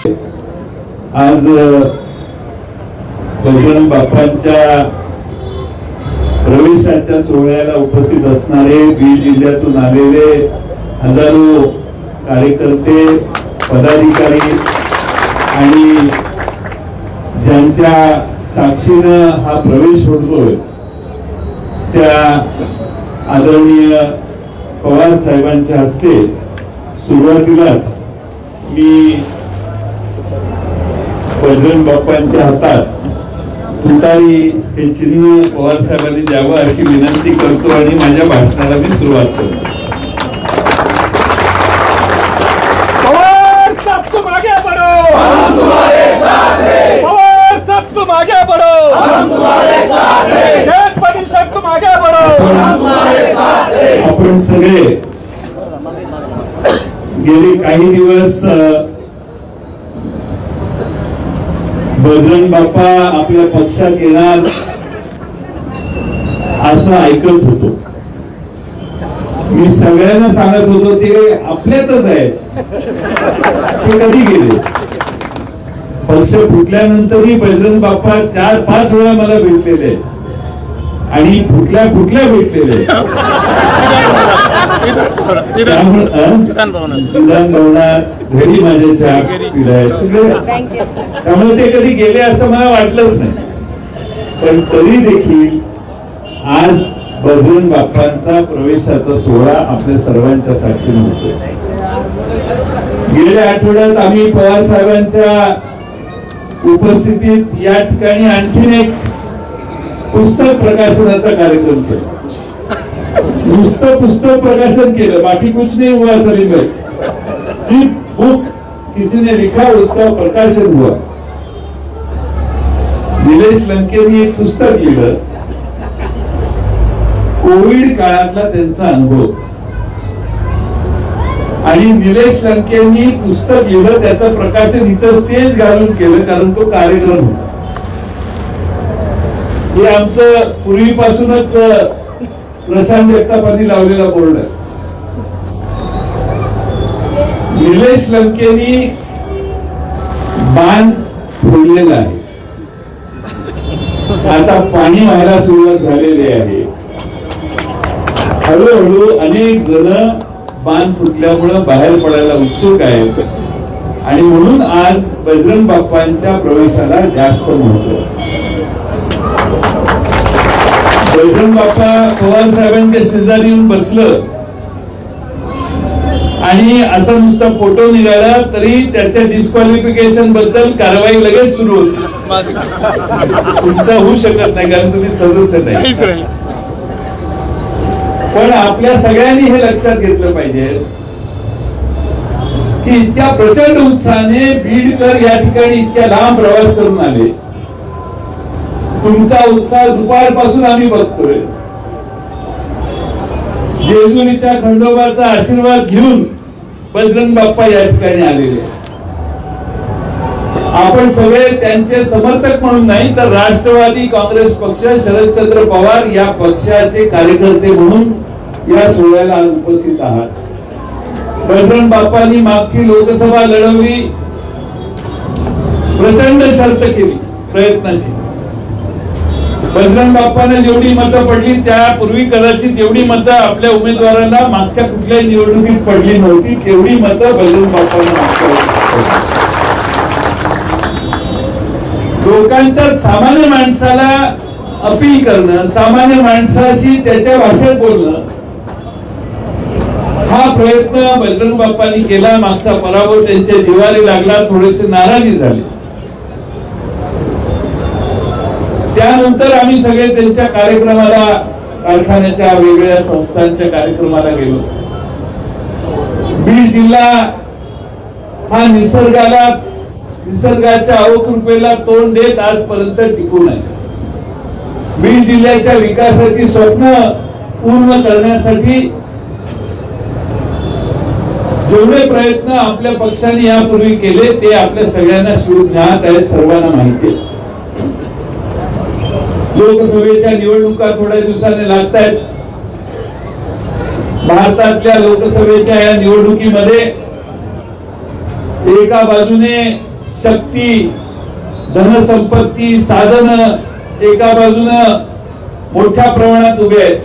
आज बजरंग बाप्पांच्या प्रवेशाच्या सोहळ्याला उपस्थित असणारे बीड जिल्ह्यातून आलेले हजारो कार्यकर्ते पदाधिकारी आणि ज्यांच्या साक्षीनं हा प्रवेश होतोय त्या आदरणीय पवार साहेबांच्या हस्ते सुरुवातीलाच मी बजरंग बाप्पांच्या हातात तुतारी हे चिन्ह पवार साहेबांनी द्यावं अशी विनंती करतो आणि माझ्या भाषणाला मी सुरुवात करतो. पवार साहब तुम आगे बढ़ो बजरंग बाप्पा आपल्या पक्षात येणार असं ऐकत होतो. मी सगळ्यांना सांगत होतो ते आपल्यातच आहेत. ते कधी गेले? पक्ष फुटल्यानंतरही बजरंग बाप्पा चार पाच वेळा मला भेटलेले आहेत. आणि फुटल्या फुटल्या भेटलेले विधान भवनात घरी माझ्या चहा पिलाय सगळे त्यामुळे ते कधी गेले असं मला वाटलंच नाही. पण तरी देखील आज बजरंग बाप्पांचा प्रवेशाचा सोहळा आपल्या सर्वांच्या साक्षीने होतो गेल्या आठवड्यात आम्ही पवार साहेबांच्या उपस्थितीत या ठिकाणी आणखीन एक पुस्तक प्रकाशनाचा कार्यक्रम केला. नुसतं पुस्तक प्रकाशन केलं बाकी कुछ नाही हुआ सलीम सिर्फ बुक किसी ने लिखा उसका प्रकाशन हुआ. निलेश लंकेनी एक पुस्तक लिहिलं. कोविड काळातला त्यांचा अनुभव. आणि निलेश लंकेनी पुस्तक लिहिलं त्याचं प्रकाशन इथं स्टेज घालून केलं कारण तो कार्यक्रम होता. हे आमचं पूर्वीपासूनच प्रशांत जगतापांनी लावलेला बोर्ड आहे. निलेश लंकेनी बाण फोडलेला आहे. आता पाणी व्हायला सुरुवात झालेली आहे. हळूहळू अनेक जण बाण फुटल्यामुळं बाहेर पडायला उत्सुक आहेत. आणि म्हणून आज बजरंग बाप्पांच्या प्रवेशाला जास्त महत्त्व बजरंग बाप्पा पवार साहेबांच्या शेजारी येऊन बसलं. आणि असा नुसता फोटो निघाला तरी त्याच्या डिस्क्वालिफिकेशनबद्दल कारवाई लगेच सुरू होती. तुमचा होऊ शकत नाही कारण तुम्ही सदस्य नाही. पण आपल्या सगळ्यांनी हे लक्षात घेतलं पाहिजे की इतक्या प्रचंड उत्साहाने बीडकर या ठिकाणी इतक्या लांब प्रवास करून आले. तुमचा उत्साह दुपारपासून आम्ही बघतोय. जेजुरीच्या खंडोबाचा आशीर्वाद घेऊन बजरंग बाप्पा या ठिकाणी आलेले. आपण सगळे त्यांचे समर्थक म्हणून नाही तर राष्ट्रवादी काँग्रेस पक्ष शरदचंद्र पवार या पक्षाचे कार्यकर्ते म्हणून या सोहळ्याला आज उपस्थित आहात. बजरंग बाप्पांनी मागची लोकसभा लढवली. प्रचंड शर्त केली प्रयत्नाची. बजरंग बाप्पाने जेवढी मतं पडली त्यापूर्वी कदाचित एवढी मतं आपल्या उमेदवाराला मागच्या कुठल्याही निवडणुकीत पडली नव्हती. तेवढी मतं बजरंग बाप्पांना लोकांच्या सामान्य माणसाला अपील करणं सामान्य माणसाशी त्याच्या भाषेत बोलणं हा प्रयत्न बजरंग बाप्पांनी केला. मागचा पराभव त्यांच्या जिवारी लागला थोडेसे नाराजी झाली. त्यानंतर आम्ही सगळे त्यांच्या कार्यक्रमाला कारखान्याच्या वेगवेगळ्या संस्थांच्या कार्यक्रमाला गेलो. बीड जिल्हा हा निसर्गाला निसर्गाच्या अवकृपेला तोंड देत आजपर्यंत टिकून आहे. बीड जिल्ह्याच्या विकासाची स्वप्न पूर्ण करण्यासाठी जेवढे प्रयत्न आपल्या पक्षाने यापूर्वी केले ते आपल्या सगळ्यांना शिव ज्ञात आहेत सर्वांना माहिती आहे. लोकसभेच्या निवडणुका थोड्या दिवसाने लागत आहेत भारतातल्या लोकसभेच्या या निवडणुकीमध्ये एका बाजूने शक्ती धनसंपत्ती साधन एका बाजूनं मोठ्या प्रमाणात उभे आहेत.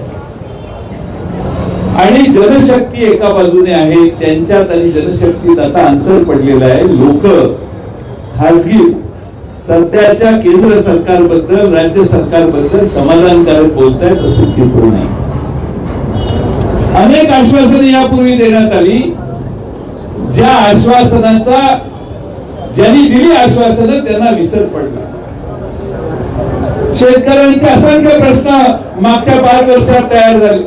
आणि जनशक्ती एका बाजूने आहे त्यांच्यात आणि जनशक्तीत आता अंतर पडलेलं आहे. लोक खासगी सध्याच्या केंद्र सरकारबद्दल राज्य सरकारबद्दल समाधानकारक बोलताय आहेत असं चित्र नाही. अनेक आश्वासने यापूर्वी देण्यात आली. ज्या आश्वासनाचा ज्यांनी दिली आश्वासनं त्यांना विसर पडला. शेतकऱ्यांचे असंख्य प्रश्न मागच्या पाच वर्षात तयार झाले.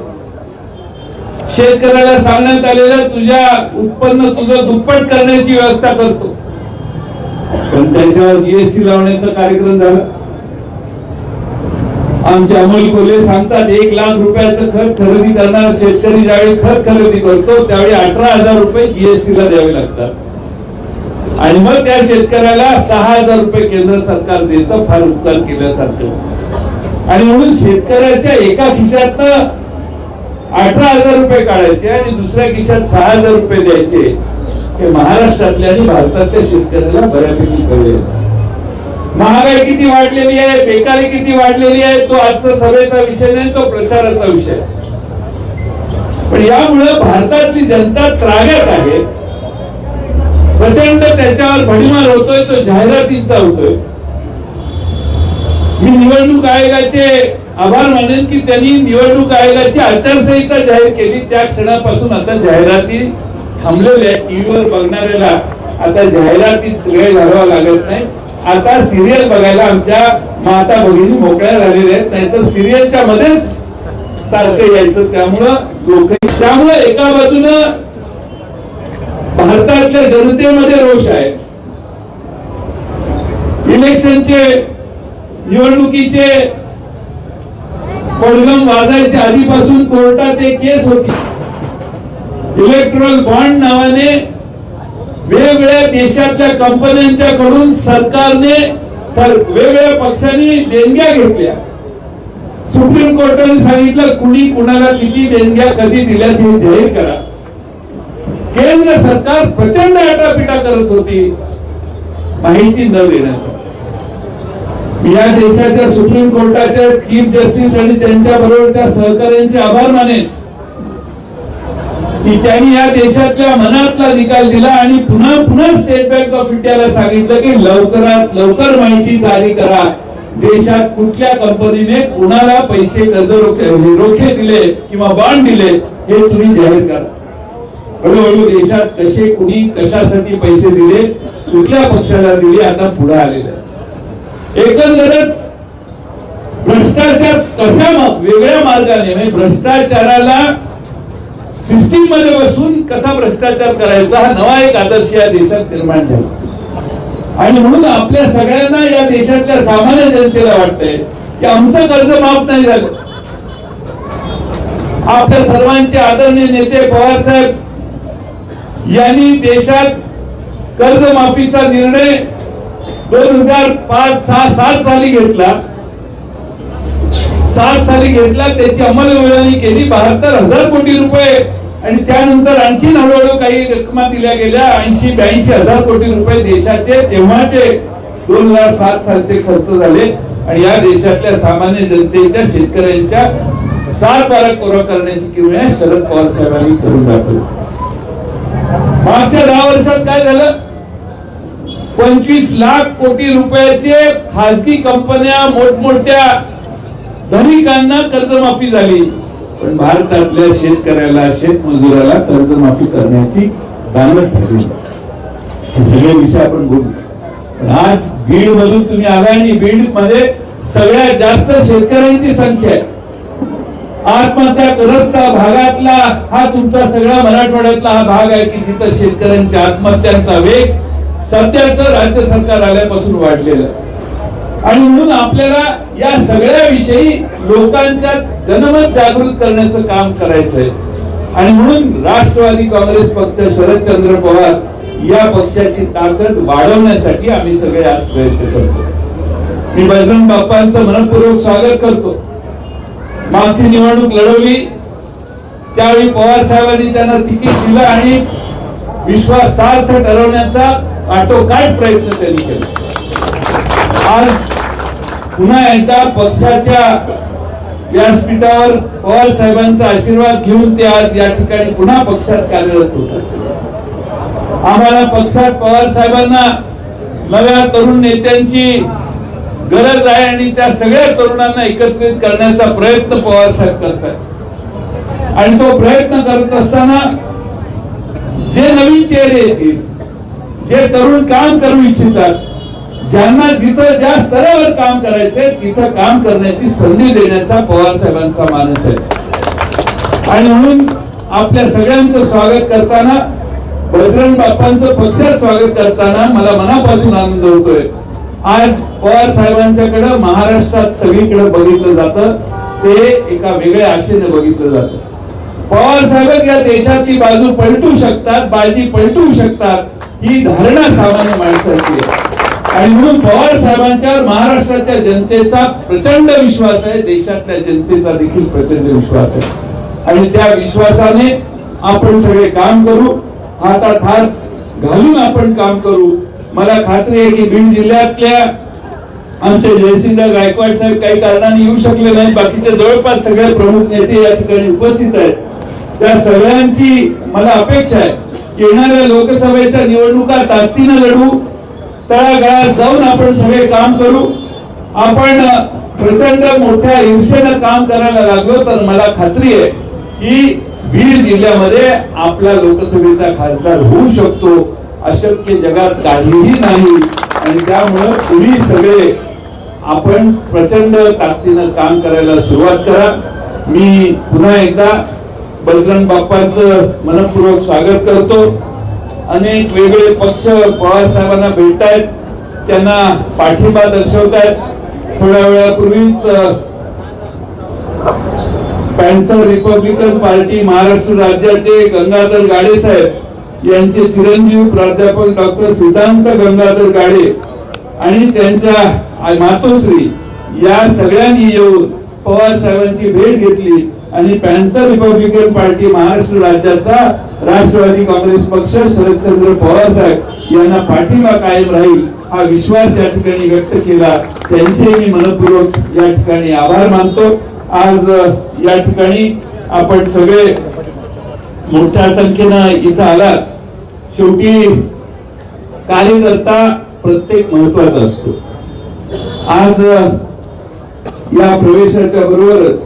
शेतकऱ्याला सांगण्यात आलेलं तुझ्या उत्पन्न तुझं दुप्पट करण्याची व्यवस्था करतो. आणि त्याच्यावर जीएसटी लावण्याचा कार्यक्रम झाला. आमचे अमोल कोल्हे सांगतात एक लाख रुपयाचं खत खरेदी करणार शेतकरी ज्यावेळी खत खरेदी करतो त्यावेळी अठरा हजार रुपये जीएसटी ला द्यावे लागतात. आणि मग त्या शेतकऱ्याला सहा हजार रुपये केंद्र सरकार देतं फार उपकार केल्यासारखं. आणि म्हणून शेतकऱ्याच्या एका खिशात अठरा हजार रुपये काढायचे आणि दुसऱ्या खिशात सहा हजार रुपये द्यायचे. हे महाराष्ट्रातल्या आणि भारतातल्या शेतकऱ्याला बऱ्यापैकी कळले महागाई किती वाढलेली आहे बेकारी किती वाढलेली आहे तो आजचा सभेचा विषय नाही तो प्रचाराचा विषय आहे. पण यामुळे भारतातली जनता त्राग्यात आहे. प्रचंड त्याच्यावर भडीमार होतोय तो जाहिरातींचा होतोय. मी निवडणूक आयोगाचे आभार मानेन की त्यांनी निवडणूक आयोगाची आचारसंहिता जाहीर केली त्या क्षणापासून आता जाहिराती थांबलेले आहेत. टीव्हीवर बघणाऱ्याला आता जाहिरातीत वेळ घालवा लागत नाही. आता सिरियल बघायला आमच्या माता भगिनी मोकळ्या झालेल्या आहेत. नाहीतर सिरियलच्या मध्येच सारखं यायचं. त्यामुळं लोक त्यामुळं एका बाजूनं भारतातल्या जनतेमध्ये रोष आहे. इलेक्शनचे निवडणुकीचे पडगम वाजायच्या आधीपासून कोर्टात एक केस होती. इलेक्ट्रॉल बॉन्ड नावाने वेगवेगळ्या देशातल्या कंपन्यांच्या कडून सरकारने वेगवेगळ्या पक्षांनी देणग्या घेतल्या. सुप्रीम कोर्टाने सांगितलं कुणी कुणाला किती देणग्या कधी दिल्या ते जाहीर करा. केंद्र सरकार प्रचंड आटापिटा करत होती. माहिती न देण्याचं. या देशाच्या सुप्रीम कोर्टाच्या चीफ जस्टिस आणि त्यांच्या बरोबरच्या सहकार्यांचे आभार मानेन. की त्यांनी या देशातल्या मनातला निकाल दिला आणि पुन्हा पुन्हा स्टेट बँक ऑफ इंडियाला सांगितलं की लवकरात लवकर माहिती जारी करा. देशात कुठल्या कंपनीने कुणाला पैसे कर्ज रोखे रोखे दिले किंवा बॉन्ड दिले हे तुम्ही जाहीर करा. हळूहळू देशात कसे कुणी कशासाठी पैसे दिले कुठल्या पक्षाला दिले आता पुढे आलेले एकंदरच भ्रष्टाचार कशा वेगळ्या मार्गाने म्हणजे भ्रष्टाचाराला सिस्टीममध्ये बसून कसा भ्रष्टाचार करायचा हा नवा एक आदर्श या देशात निर्माण झाला. आणि म्हणून आपल्या सगळ्यांना या देशातल्या सामान्य जनतेला वाटतंय की आमचं कर्ज माफ नाही झालं. आपल्या सर्वांचे आदरणीय नेते पवार साहेब यांनी देशात कर्जमाफीचा निर्णय दोन हजार पाच सहा सात साली घेतला. सात साली घेतला त्याची अंमलबजावणी केली बहात्तर हजार कोटी रुपये. आणि त्यानंतर आणखी हळूहळू काही रक्कमा दिल्या गेल्या ऐंशी ब्याऐंशी हजार कोटी रुपये देशाचे तेव्हाचे दोन हजार सात सालचे खर्च झाले. आणि या देशातल्या सामान्य जनतेच्या शेतकऱ्यांच्या सात बारा कोरा करण्याची किमया शरद पवार साहेबांनी करून दाखवली. मागच्या दहा वर्षात काय झालं? पंचवीस लाख कोटी रुपयाचे खाजगी कंपन्या मोठमोठ्या धनिकांना कर्जमाफी झाली. पण भारतातल्या शेतकऱ्याला शेतमजुराला कर्जमाफी करण्याची दानच झाली. हे सगळे विषय आपण बोलू. पण आज बीड मधून तुम्ही आला आणि बीडमध्ये सगळ्यात जास्त शेतकऱ्यांची संख्या आहे. आत्महत्याग्रस्त भागातला हा तुमचा सगळा मराठवाड्यातला हा भाग आहे की तिथं शेतकऱ्यांच्या आत्महत्यांचा वेग सध्याचं राज्य सरकार आल्यापासून वाढलेला आहे. आणि म्हणून आपल्याला या सगळ्या विषयी लोकांच्या जनमत जागृत करण्याचं काम करायचंय. आणि म्हणून राष्ट्रवादी काँग्रेस पक्ष शरदचंद्र पवार या पक्षाची ताकद वाढवण्यासाठी आम्ही सगळे आज प्रयत्न करतो. मी बजरंग बाप्पांचं मनपूर्वक स्वागत करतो. मागची निवडणूक लढवली. त्यावेळी पवार साहेबांनी त्यांना तिकीट दिलं आणि विश्वासार्थ ठरवण्याचा आटोकाट प्रयत्न त्यांनी केला. आज पुन्हा एकदा पक्षाच्या व्यासपीठावर पवार साहेबांचा आशीर्वाद घेऊन ते आज या ठिकाणी पुन्हा पक्षात कार्यरत होतात आम्हाला पक्षात पवार साहेबांना नव्या तरुण नेत्यांची गरज आहे आणि त्या सगळ्या तरुणांना एकत्रित करण्याचा प्रयत्न पवार साहेब करतात. आणि तो प्रयत्न करत असताना जे नवीन चेहरे येतील जे तरुण काम करू इच्छितात ज्यांना जिथं ज्या स्तरावर काम करायचंय तिथं काम करण्याची संधी देण्याचा पवार साहेबांचा मानस आहे. आणि म्हणून आपल्या सगळ्यांचं स्वागत करताना बजरंग बाप्पांचं पक्षात स्वागत करताना मला मनापासून आनंद होतोय. आज पवार साहेबांच्याकडे महाराष्ट्रात सगळीकडे बघितलं जातं. ते एका वेगळ्या आशेने बघितलं जातं. पवार साहेब या देशातली बाजू पलटू शकतात बाजी पलटू शकतात ही धारणा सामान्य माणसाची आहे. आणि म्हणून पवार साहेबांच्यावर महाराष्ट्राच्या जनतेचा प्रचंड विश्वास आहे देशातल्या जनतेचा देखील प्रचंड विश्वास आहे. आणि त्या विश्वासाने आपण सगळे काम करू हातात हात घालून आपण काम करू. मला खात्री आहे की बीड जिल्ह्यातल्या आमचे जयसिंह गायकवाड साहेब काही कारणाने येऊ शकले नाही बाकीचे जवळपास सगळे प्रमुख नेते या ठिकाणी उपस्थित आहेत. त्या सगळ्यांची मला अपेक्षा आहे की येणाऱ्या लोकसभेच्या निवडणुका ताकदीनं लढू तळागाळात जाऊन आपण सगळे काम करू. आपण प्रचंड मोठ्या हिंसेनं काम करायला लागलो तर मला खात्री आहे की बीड जिल्ह्यामध्ये आपला लोकसभेचा खासदार होऊ शकतो अशक्य जगात काहीही नाही. आणि त्यामुळं तुम्ही सगळे आपण प्रचंड ताकदीनं काम करायला सुरुवात करा. मी पुन्हा एकदा बजरंग बाप्पांचं मनपूर्वक स्वागत करतो. अनेक वेगळे पक्ष पवार साहेबांना भेटतायत त्यांना पाठिंबा दर्शवतायत. थोड्या वेळापूर्वीच पॅन्थर रिपब्लिकन पार्टी महाराष्ट्र राज्याचे गंगाधर गाडे साहेब यांचे चिरंजीव प्राध्यापक डॉक्टर सिद्धांत गंगाधर गाडे आणि त्यांच्या मातोश्री या सगळ्यांनी येऊन पवार साहेबांची भेट घेतली. आणि पॅन्थर रिपब्लिकन पार्टी महाराष्ट्र राज्याचा राष्ट्रवादी काँग्रेस पक्ष शरदचंद्र पवार साहेब यांना पाठिंबा कायम राहील हा विश्वास या ठिकाणी व्यक्त केला. त्यांचे मी मनपूर्वक या ठिकाणी आभार मानतो. आज या ठिकाणी आपण सगळे मोठ्या संख्येनं इथं आलात. शेवटी कार्यकर्ता प्रत्येक महत्त्वाचा असतो. आज या प्रवेशाच्या बरोबरच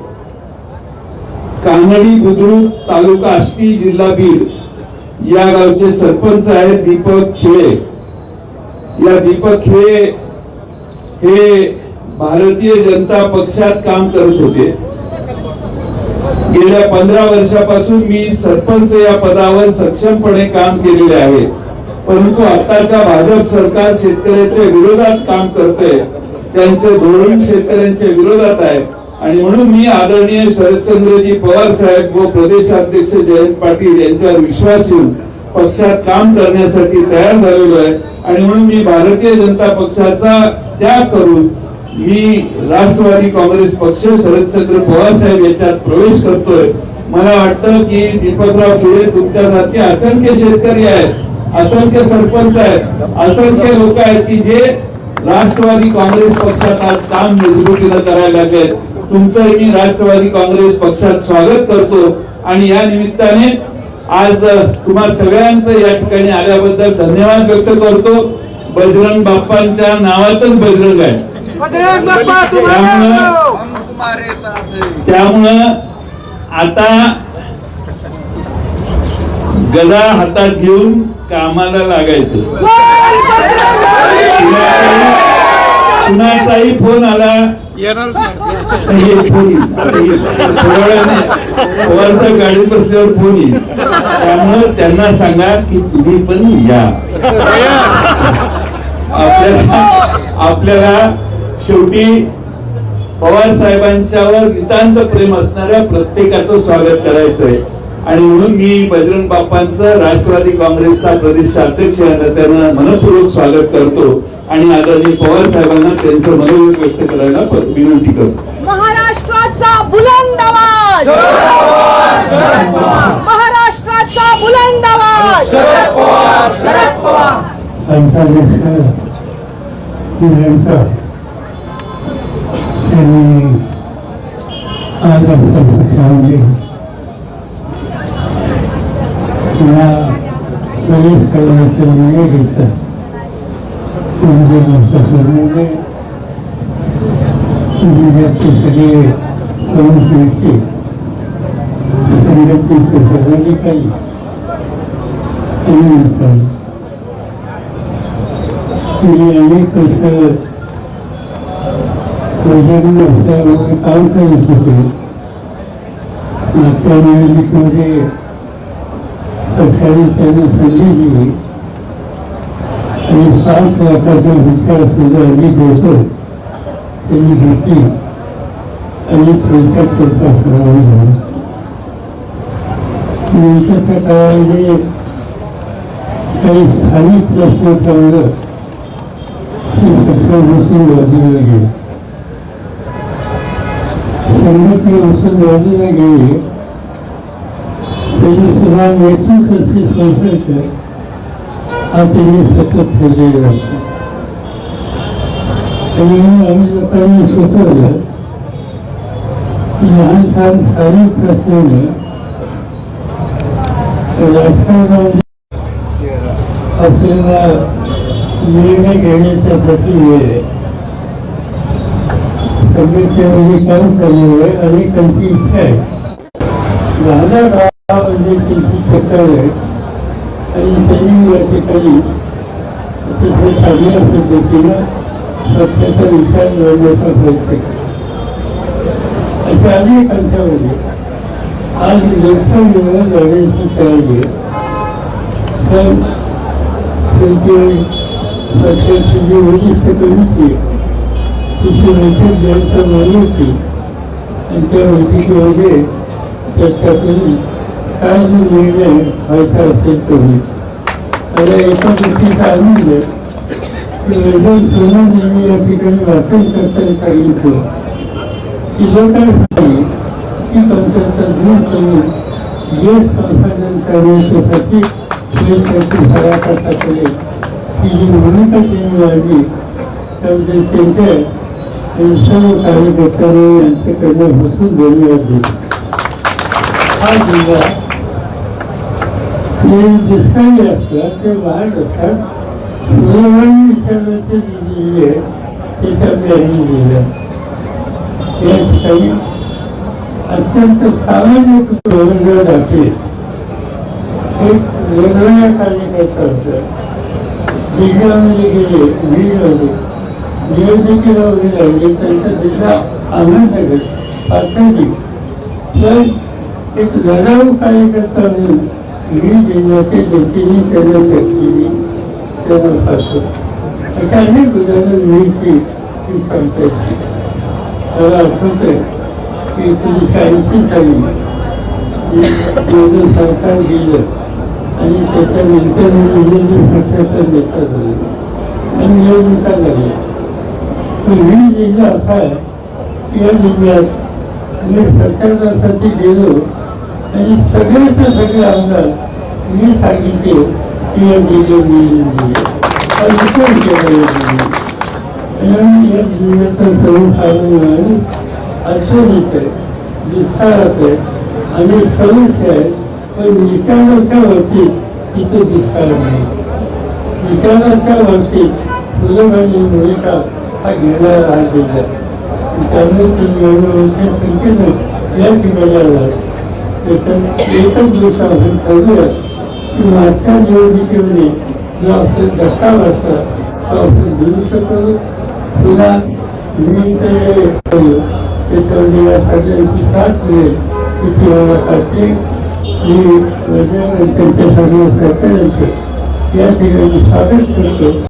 कानडी बुद्रुक तालुका आष्टी जिल्हा बीड या गावचे सरपंच आहेत दीपक खेळे. या दीपक खेळे हे भारतीय जनता पक्षात काम करत होते. गेल्या पंधरा वर्षापासून मी सरपंच या पदावर सक्षमपणे काम केलेले आहे. परंतु आताचा भाजप सरकार शेतकऱ्याच्या विरोधात काम करते त्यांचे धोरण शेतकऱ्यांच्या विरोधात आहे. आणि म्हणून मी आदरणीय शरदचंद्रजी पवार साहेब व प्रदेशाध्यक्ष जयंत पाटील यांच्यावर विश्वास ठेवून पक्षात काम करण्यासाठी तयार झालेलो आहे. आणि म्हणून मी भारतीय जनता पक्षाचा त्याग करून मी राष्ट्रवादी काँग्रेस पक्ष शरदचंद्र पवार साहेब याच्यात प्रवेश करतोय. मला वाटतं की दीपकराव खिळे तुमच्यासारखे असंख्य शेतकरी आहेत असंख्य सरपंच आहेत असंख्य लोक आहेत की जे राष्ट्रवादी काँग्रेस पक्षात आज काम मजबूतीनं करायला लागले तुमचंही मी राष्ट्रवादी काँग्रेस पक्षात स्वागत करतो. आणि या निमित्ताने आज तुम्हा सगळ्यांचं या ठिकाणी आल्याबद्दल धन्यवाद व्यक्त करतो. बजरंग बाप्पांच्या नावातच बजरंग आहे. बजरंग बाप्पा तुम्हारे त्यामुळं- आता गदा हातात घेऊन कामाला लागायचं! कुणाचाही फोन आला हे फोन येईल. थोड्या गाडीत बसल्यावर फोन येईल. त्यामुळं त्यांना सांगा की तुम्ही पण या. आपल्याला आपल्याला शेवटी पवार साहेबांच्यावर नितांत प्रेम असणाऱ्या प्रत्येकाचं स्वागत करायचंय. आणि म्हणून मी बजरंग बाप्पांचं राष्ट्रवादी काँग्रेसचा प्रदेशाध्यक्ष या नात्यानं मनपूर्वक स्वागत करतो आणि आदरणीय पवार साहेबांना त्यांचं मनोगत व्यक्त करायला विनंती करतो. महाराष्ट्राचा बुलंद आवाज! महाराष्ट्राचा बुलंद आवाज! त्यांनी आज आपल्या पक्षामध्ये या प्रवेश करण्याचा निर्णय म्हणजे पक्षामध्ये म्हणजे जिल्ह्याचे सगळे प्रमुख व्यक्ती संघाचे आणि अनेक वर्ष प्रजाकडे असल्यामुळे काम करत होते. मागच्या निवडणुकीमध्ये पक्षाने त्यांना संधी दिली? आणि सात लाखाचा विचार सुद्धा अनेक होतं त्यांनी घेतली. आणि थोडक्यात त्यांचा पराभव झाला नंतरच्या काळामध्ये काही स्थानिक प्रश्न ठरवलं की पक्षापासून बाजूला गेले. संघटनेपासून बाजूला गेले तरी सुद्धा नेतृत्वाची संपर्क हा त्यांनी सतत ठेवलेला असतो आणि आम्ही लोकांनी सुचवलं लहान स्थानिक प्रश्नाने राजकारणामध्ये आपल्याला निर्णय घेण्याच्यासाठी वेळ आहे संघटनेमध्ये काम करण्यामुळे अनेकांची इच्छा आहे माझ्या म्हणजे त्यांची चक्कर आहे आणि त्यांनी या ठिकाणी अतिशय चांगल्या पद्धतीनं पक्षाचा विचार मिळवण्याचा प्रयत्न केला अशा अनेकांच्यामध्ये आज लोकसभेवर लढायची तयारी आहे पण त्यांची पक्षाची जी वरिष्ठ कमिटी आहे तिची बैठक घ्यायचं मान्य होती आणि त्या बैठकीमध्ये चर्चा करून काय जो निर्णय व्हायचा असेल तो होईल मला एका गोष्टीचा आनंद आहे की वैभव सोनार या ठिकाणी वाचन करताना सांगितलं की जो काय होईल ती कमतरता दूर करून यश संपादन करण्यासाठी प्रयत्नाची भराकाटा करेल ही जी भूमिका त्यांनी माझी त्यामध्ये त्यांच्या आणि सर्व कार्यकर्त्यांनी यांच्याकडनं बसून धन्यवाद दिले हा जिल्हा दिसताही असतात ते वाहत असतात निसर्गाचे विचारण्याचे जे जिल्हे आहे त्याच्यामध्ये आहे या ठिकाणी अत्यंत सामान्य धोरण जाते एक वेगवेगळ्या कार्यकर्त्यांचं जिल्ह्यामध्ये गेले वीजमध्ये नियोजकीला वगैरे राहिले त्यांचा जिल्हा आनंदनगर पाथर्डी पण एक लढाऊ कार्यकर्ता म्हणून वीज जिल्ह्याचे व्यक्तीने त्यांना केली त्यांना फासतो अशा अनेक उदाहरणं वीजची ती सांगता येते मला आठवतंय की एकोणीसशे ऐंशी साली माझं संसार गेलं आणि त्याच्यानंतर विरोधी पक्षाचा नेता झाले आणि निवडणुका लागल्या पण ही जिल्हा असा आहे की या जिल्ह्यात मी प्रचारासाठी गेलो आणि सगळेचे सगळे आमदार मी सारखीचे की या आणि सर्वसाधारण आहे विस्तारात आहे आणि समस्या आहे पण विचाराच्या बाबतीत तिथे विस्तार नाही. विचाराच्या बाबतीत फुलभाजी भूमिका हा घेणारा हा जिल्हा त्यामुळे तुम्ही एवढ्या वर्षात संख्येनं या ठिकाणी आला त्याच्यात एकच गोष्ट आपण ठरवूया की मागच्या निवडणुकीमध्ये जो आपला धक्का असता तो आपण दुरुस्त करू पुन्हा त्याच्यामध्ये या सगळ्यांची साथ मिळेल. इथे मला खाते मी त्यांच्या सगळ्या सहकार्यांचे या ठिकाणी स्वागत करतो.